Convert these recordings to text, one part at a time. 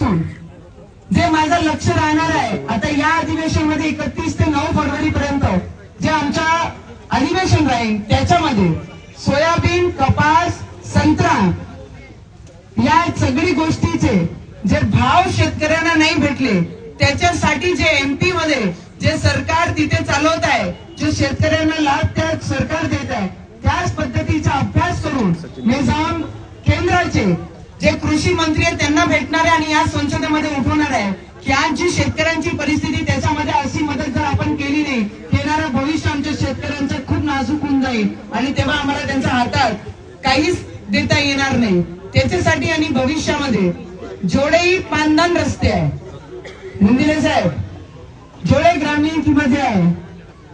असून जे माझं लक्ष राहणार आहे आता या अधिवेशनमध्ये एकतीस ते नऊ फरवरी पर्यंत जे आमच्या अधिवेशन राहील त्याच्यामध्ये सोयाबीन कपास संत्रा या सगळी गोष्टीचे जे भाव शेतकऱ्यांना नाही भेटले त्याच्यासाठी जे एमपी मध्ये जे सरकार तिथे चालवत आहे जे शेतकऱ्यांना लाभ त्या सरकार देत आहे त्याच पद्धतीचा अभ्यास करून निजाम केंद्राचे जे कृषी मंत्री आहेत त्यांना भेटणार आहे आणि या संसदेमध्ये उठवणार आहे. की आज जी शेतकऱ्यांची परिस्थिती त्याच्यामध्ये अशी मदत जर आपण केली नाही येणारं भविष्य आमच्या शेतकऱ्यांचं खूप नाजूक होऊन जाईल. आणि तेव्हा आम्हाला त्यांच्या हातात काहीच देता येणार नाही. त्याच्यासाठी आणि भविष्यामध्ये जोडेही पानदान रस्ते आहे. मुंदिले साहेब जोडे ग्रामीणमध्ये आहे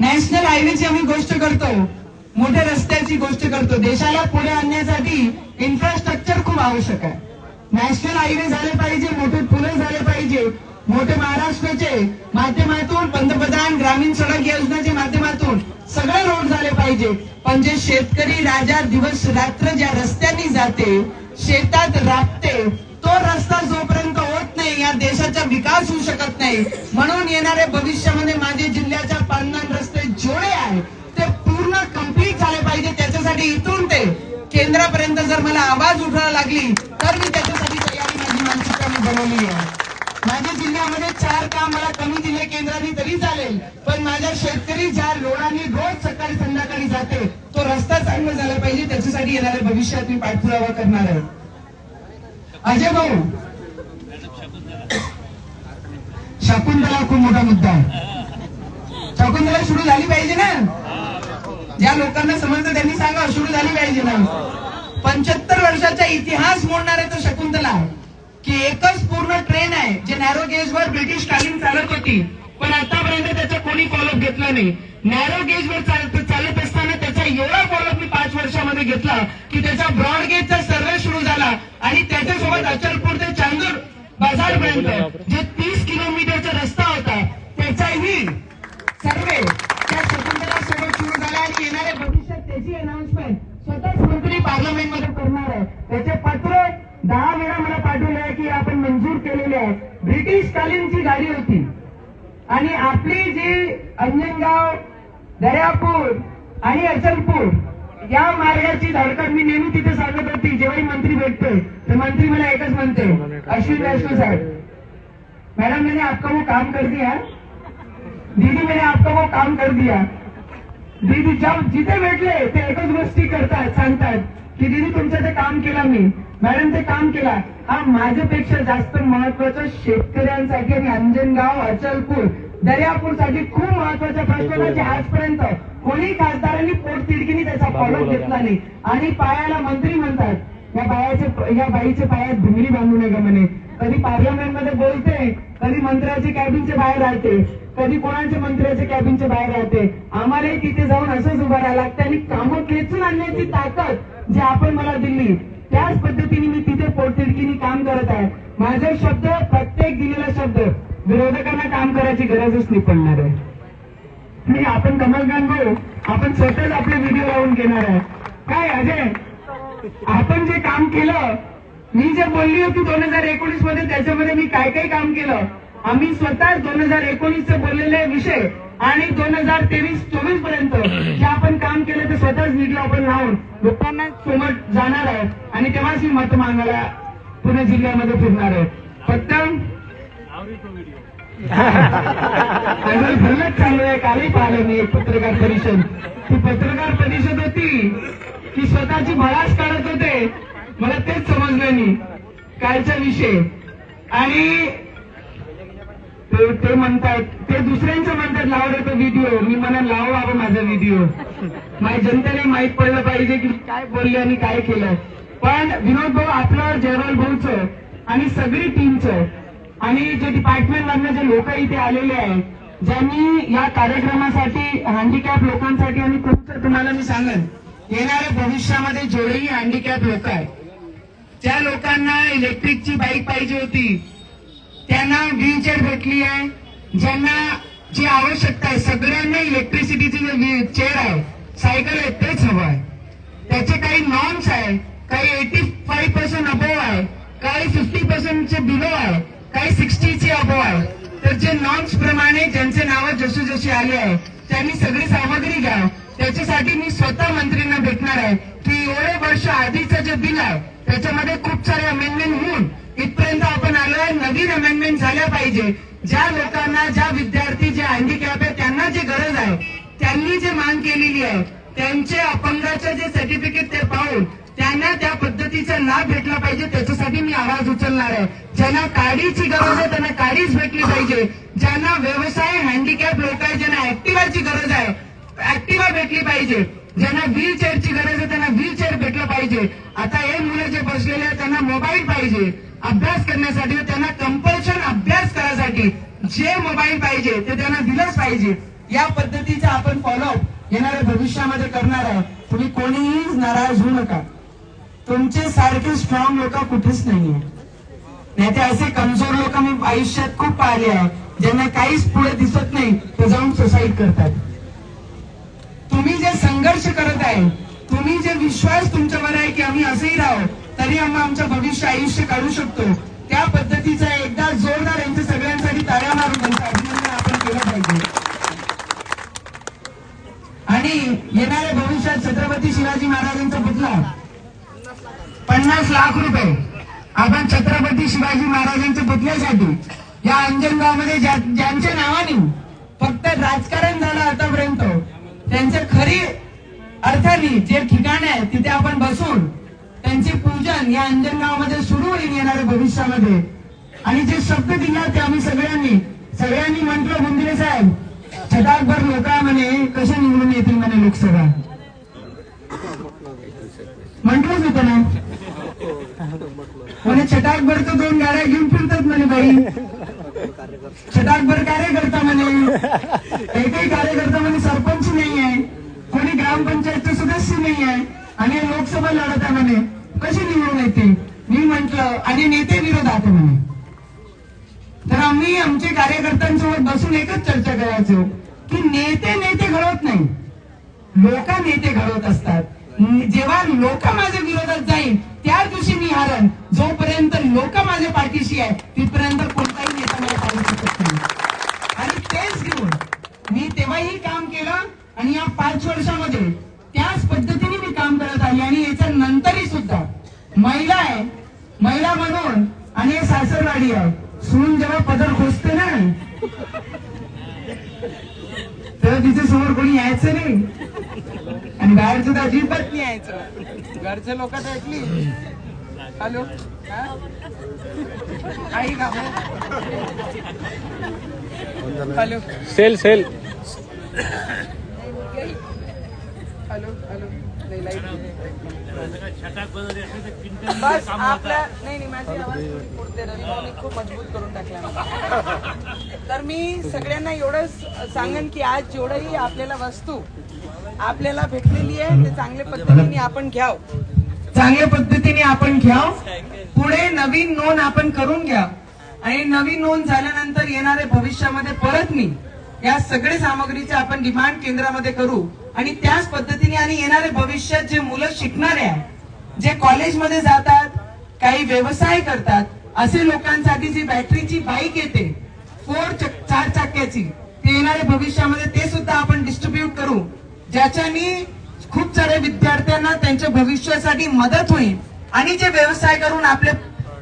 नॅशनल हायवेची आम्ही गोष्ट करतो मोठ्या रस्त्याची गोष्ट करतो. देशाला पुढे आणण्यासाठी इन्फ्रास्ट्रक्चर खूप आवश्यक आहे. नॅशनल हायवे झाले पाहिजे मोठे पुणे झाले पाहिजे मोठे महाराष्ट्राचे माध्यमातून पंतप्रधान ग्रामीण सडक योजनेच्या माध्यमातून सगळे रोड झाले पाहिजे. पण जे शेतकरी राजा दिवस रात्र ज्या रस्त्यांनी जाते शेतात राबते तो रस्ता जोपर्यंत होत नाही या देशाचा विकास होऊ शकत नाही. म्हणून येणाऱ्या भविष्यामध्ये माझे जिल्ह्याच्या पांदन रस्ते त्याच्यासाठी इथून ते केंद्रापर्यंत जर मला आवाज उठवायला लागली तर मी त्याच्यासाठी तयारी माझी मानसिकता मी बनवली आहे. माझ्या जिल्ह्यामध्ये चार काम मला कमी दिले केंद्राने तरी चालेल पण माझ्या शेतकरी ज्या लोणाने रोज सकाळी संध्याकाळी जाते तो रस्ता चांगला झाला पाहिजे त्याच्यासाठी येणाऱ्या भविष्यात मी पाठपुरावा करणार आहे. अजय भाऊ शाकुंतला खूप मोठा मुद्दा आहे. शाकुंतला सुरू झाली पाहिजे ना? ज्या लोकांना समजतं त्यांनी सांगा सुरू झाली पाहिजे ना. पंच्याहत्तर वर्षाचा इतिहास मोडणार तो शकुंतला की एकच पूर्ण ट्रेन आहे जे नॅरो गेजवर ब्रिटिश कालीन चालत होती पण आतापर्यंत त्याचा कोणी फॉलोअप घेतला नाही. नॅरो गेजवर चालत चालत असताना त्याचा एवढा फॉलोअप मी पाच वर्षामध्ये घेतला की त्याचा ब्रॉड गेजचा सर्वे सुरू झाला आणि त्याच्यासोबत अचलपूर ते चांदूर बाजारपर्यंत जे तीस किलोमीटरचा रस्ता पत्र दहा वेळा मला पाठवले आहे की आपण मंजूर केलेले आहे. ब्रिटिश कालीनची गाडी होती. आणि आपली जी अंजनगाव दर्यापूर आणि अचलपूर या मार्गाची धडकन मी नेहमी तिथे सांगत होती. जेव्हाही मंत्री भेटतोय तर मंत्री मला एकच म्हणते अश्विन वैष्णव साहेब मैडम मैंने आपका वो काम कर दिया. दीदी मैंने आपका वो काम कर दिया. दीदी जब जिथे भेटले ते एकच गोष्टी करतात सांगतात की दीदी तुमचं ते काम केलं मी मॅडम ते काम केला हा माझ्यापेक्षा जास्त महत्वाचं शेतकऱ्यांसाठी आणि अंजनगाव अचलपूर दर्यापूरसाठी खूप महत्त्वाचा प्रश्न होता आजपर्यंत कोणी खासदारांनी पोट तिडकीने त्याचा फॉलो घेतला नाही. आणि पायाला मंत्री म्हणतात या बायाचे या बाईच्या पायात भिंगरी बांधू नये म्हणे. कधी पार्लमेंटमध्ये बोलते कधी मंत्र्याचे कॅबिनच्या बाहेर राहते कधी कोणाच्या मंत्र्याच्या कॅबिनच्या बाहेर राहते. आम्हालाही तिथे जाऊन असंच उभं राहायला लागतं आणि कामं खेचून आणण्याची ताकद जी आपण मला दिली त्याच पद्धतीने मी तिथे पोटतिडकीने काम करत आहे. माझे शब्द प्रत्येक दिलेला शब्द विरोधकांना काम करायची गरजच नाही पडणार आहे. आणि आपण कमल भाऊ आपण स्वतःच आपले व्हिडिओ लावून घेणार आहे. काय अजय? आपण जे काम केलं मी जे बोलली होती दोन हजार एकोणीसमध्ये त्याच्यामध्ये मी काय काय काम केलं? आम्ही स्वतः दोन हजार एकोणीसचे बोललेले विषय आणि दोन हजार तेवीस चोवीसपर्यंत जे आपण काम केलं ते स्वतःच व्हिडिओ आपण लावून लोकांना समोर जाणार आहोत. आणि तेव्हाच मी मत मागायला पुणे जिल्ह्यामध्ये फिरणार आहे. फक्त अजून भरलंच चालू आहे. कालही पाहिलं मी एक पत्रकार परिषद. ती पत्रकार परिषद होती. की स्वतःची भळास काढत होते. मला तेच समजलं नाही. कालचा विषय. आणि ते म्हणतात ते दुसऱ्यांचं म्हणतात लावलं तो व्हिडिओ मी म्हणा लाव बाबा माझा व्हिडिओ माझ्या जनतेने माहीत पडलं पाहिजे की काय बोलले आणि काय केलं. पण विनोद भाऊ आपलं जयराल भाऊचं आणि सगळी टीमचं आणि जे डिपार्टमेंट मधनं जे लोक इथे आलेले आहेत ज्यांनी या कार्यक्रमासाठी हँडिकॅप लोकांसाठी आणि तुमचं तुम्हाला मी सांगेन येणाऱ्या भविष्यामध्ये जेवढेही हँडिकॅप लोक आहेत त्या लोकांना इलेक्ट्रिकची बाईक पाहिजे होती त्यांना व्हीलचेअर भेटली आहे ज्यांना जी आवश्यकता आहे सगळ्यांना इलेक्ट्रिसिटीची जे चेअर आहे सायकल आहे तेच हवं आहे. त्याचे काही नॉर्म्स आहे काही एटी फाईव्ह पर्सेंट अबोव आहे काही फिफ्टी पर्सेंटचे बिलो आहे काही सिक्स्टीचे अबो आहे. तर जे नॉर्म्स प्रमाणे ज्यांचे नावं जशी जशी आली आहे त्यांनी सगळी सामग्री घ्या. त्याच्यासाठी मी स्वतः मंत्रींना भेटणार आहे. की एवढे वर्ष आधीचं जे बिल आहे त्याच्यामध्ये खूप सारे अमेंडमेंट होऊन इथपर्यंत आपण आलोय नवीन अमेंडमेंट झाल्या पाहिजे. ज्या लोकांना ज्या विद्यार्थी जे हँडिकॅप आहे त्यांना जी गरज आहे त्यांनी जे मांग केलेली आहे त्यांचे अपंगाचे जे सर्टिफिकेट ते पाहून त्यांना त्या पद्धतीचा लाभ भेटला पाहिजे त्याच्यासाठी मी आवाज उचलणार आहे. ज्यांना काडीची गरज आहे त्यांना काडीच भेटली पाहिजे. ज्यांना व्यवसाय हँडिकॅप लोक आहे ज्यांना ऍक्टिव्हाची गरज आहे ऍक्टिवा भेटली पाहिजे. ज्यांना व्हीलचेअरची गरज आहे त्यांना व्हीलचेअर भेटलं पाहिजे. आता हे मुलं जे बसलेले आहेत त्यांना मोबाईल पाहिजे. अभ्यास करण्यासाठी त्यांना कंपल्शन अभ्यास करायसाठी जे मोबाईल पाहिजे ते त्यांना दिलंच पाहिजे. या पद्धतीचा आपण फॉलोअप येणाऱ्या भविष्यामध्ये करणार आहे. तुम्ही कोणीही नाराज होऊ नका. तुमचे सारखे स्ट्रॉंग लोक कुठेच नाहीये. नाही ते असे कमजोर लोक मी आयुष्यात खूप पाहिले आहे. ज्यांना काहीच पुढे दिसत नाही ते जाऊन सुसाईड करतात. तुम्ही जे संघर्ष करत आहे तुम्ही जे विश्वास तुमच्यावर आहे की आम्ही असेही राहू तरी आम्ही आमचं भविष्य आयुष्य काढू शकतो. त्या पद्धतीचा एकदा जोरदार यांच्या सगळ्यांसाठी ताऱ्या मारून त्यांचं अभिनंदन आपण केलं पाहिजे. आणि येणाऱ्या भविष्यात छत्रपती शिवाजी महाराजांचा पुतला पन्नास लाख रुपये. आपण छत्रपती शिवाजी महाराजांच्या पुतल्यासाठी या अंजनगावमध्ये ज्यांच्या नावाने फक्त राजकारण झालं आतापर्यंत त्यांच्या खरी अर्थाने जे ठिकाण आहे तिथे आपण बसून त्यांचे पूजन या अंजनगावमध्ये सुरू होईल येणाऱ्या भविष्यामध्ये. आणि जे शब्द दिला ते आम्ही सगळ्यांनी सगळ्यांनी म्हटलं मुंदिरे साहेब छटाकभर लोक म्हणे कसे निवडून येतील म्हणे लोकसभा? म्हटलंच होतं ना? म्हणे छटाकभर तर दोन गाड्या घेऊन फिरतात म्हणे बाई. छटाकभर कार्यकर्ता म्हणे. काही कार्यकर्ता म्हणे सरपंच नाही आहे कोणी ग्रामपंचायतचे सदस्य नाही आहे आणि लोकसभा लढत आहे म्हणे. कशी निवडून येते मी म्हंटल आणि नेते विरोधात म्हणे. तर आम्ही आमचे कार्यकर्त्यांसोबत बसून एकच चर्चा करायचो की नेते नेते घडवत नाही. लोक नेते घडवत असतात. जेव्हा लोक माझ्या विरोधात जाईल त्या दिवशी मी हरण. जोपर्यंत लोक माझ्या पाठीशी आहे तिथपर्यंत कोणताही नेता मला पाहू शकत नाही. आणि तेच घेऊन मी तेव्हाही काम केलं आणि या पाच वर्षामध्ये त्याच पद्धतीने मी काम करत आले आणि याच्या नंतरही सुद्धा महिला आहे महिला म्हणून आणि सासरवाडी आहे सून जेव्हा पदर खोसते ना. तेव्हा तिच्या समोर कोणी यायचं नाही. आणि बाहेरचं तर अजिबात नाही यायचं. घरचे लोक तर ऐकली. हॅलो? आई का hello? Cell cell. Hello hello. नाही लाइट बस आपल्या नाही नाही माझी आवाज थोडी पुरते रविभाऊनी खूप मजबूत करून टाकला तर मी सगळ्यांना एवढंच सांगेन की आज जेवढंही आपल्याला वस्तू आपल्याला भेटलेली आहे ते चांगल्या पद्धतीने आपण घ्याव. चांगल्या पद्धतीने आपण घ्याव. पुढे नवीन नोंद आपण करून घ्या. आणि नवीन नोंद झाल्यानंतर येणारे भविष्यामध्ये परत मी या सगळे सामग्रीचे आपण डिमांड केंद्रामध्ये करू. आणि त्याच पद्धतीने आणि येणारे भविष्यात जे मुलं शिकणारे आहेत जे कॉलेजमध्ये जातात काही व्यवसाय करतात असे लोकांसाठी जी बॅटरीची बाईक येते फोर चक- चार चाक्याची ते येणाऱ्या भविष्यामध्ये ते सुद्धा आपण डिस्ट्रीब्यूट करू ज्याच्यानी खूप साऱ्या विद्यार्थ्यांना त्यांच्या भविष्यासाठी मदत होईल. आणि जे व्यवसाय करून आपले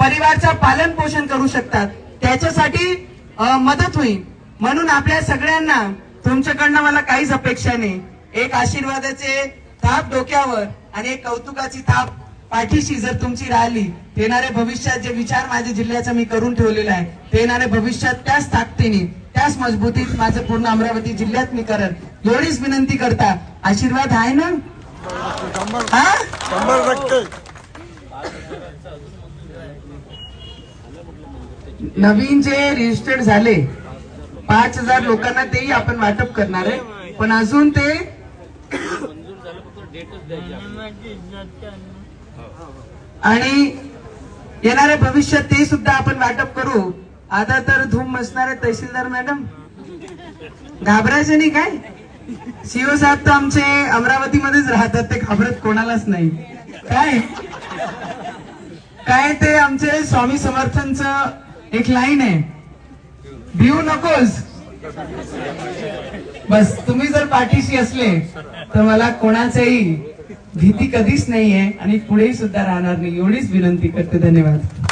परिवारचं पालन पोषण करू शकतात त्याच्यासाठी मदत होईल. म्हणून आपल्या सगळ्यांना तुमच्याकडनं मला काहीच अपेक्षा नाही. एक आशीर्वादाचे थाप डोक्यावर आणि एक कौतुकाची थाप पाठीशी जर तुमची राहिली येणाऱ्या भविष्यात जे विचार माझ्या जिल्ह्याचा मी करून ठेवलेला आहे ते येणाऱ्या भविष्यात त्याच ताकदीने त्याच मजबूतीत माझं पूर्ण अमरावती जिल्ह्यात मी करन. एवढीच विनंती करता. आशीर्वाद आहे ना? हा? नवीन जे रजिस्टर्ड झाले पाच हजार लोकांना तेही आपण वाटप करणार आहे. पण अजून ते आणि येणाऱ्या भविष्यात ते सुद्धा आपण वाटप करू. आता तर धूम आहे तहसीलदार मॅडम. घाबरायचं नाही काय? सीओ साहेब तर आमचे अमरावतीमध्येच राहतात ते घाबरत कोणालाच नाही. काय? काय ते आमचे स्वामी समर्थांचं एक लाईन आहे. भिऊ नकोस. बस तुम्ही जर पाठीशी असले तर मला कोणाचंही भीती कधीच नाहीये आणि पुढेही सुद्धा राहणार नाही. एवढीच विनंती करते. धन्यवाद.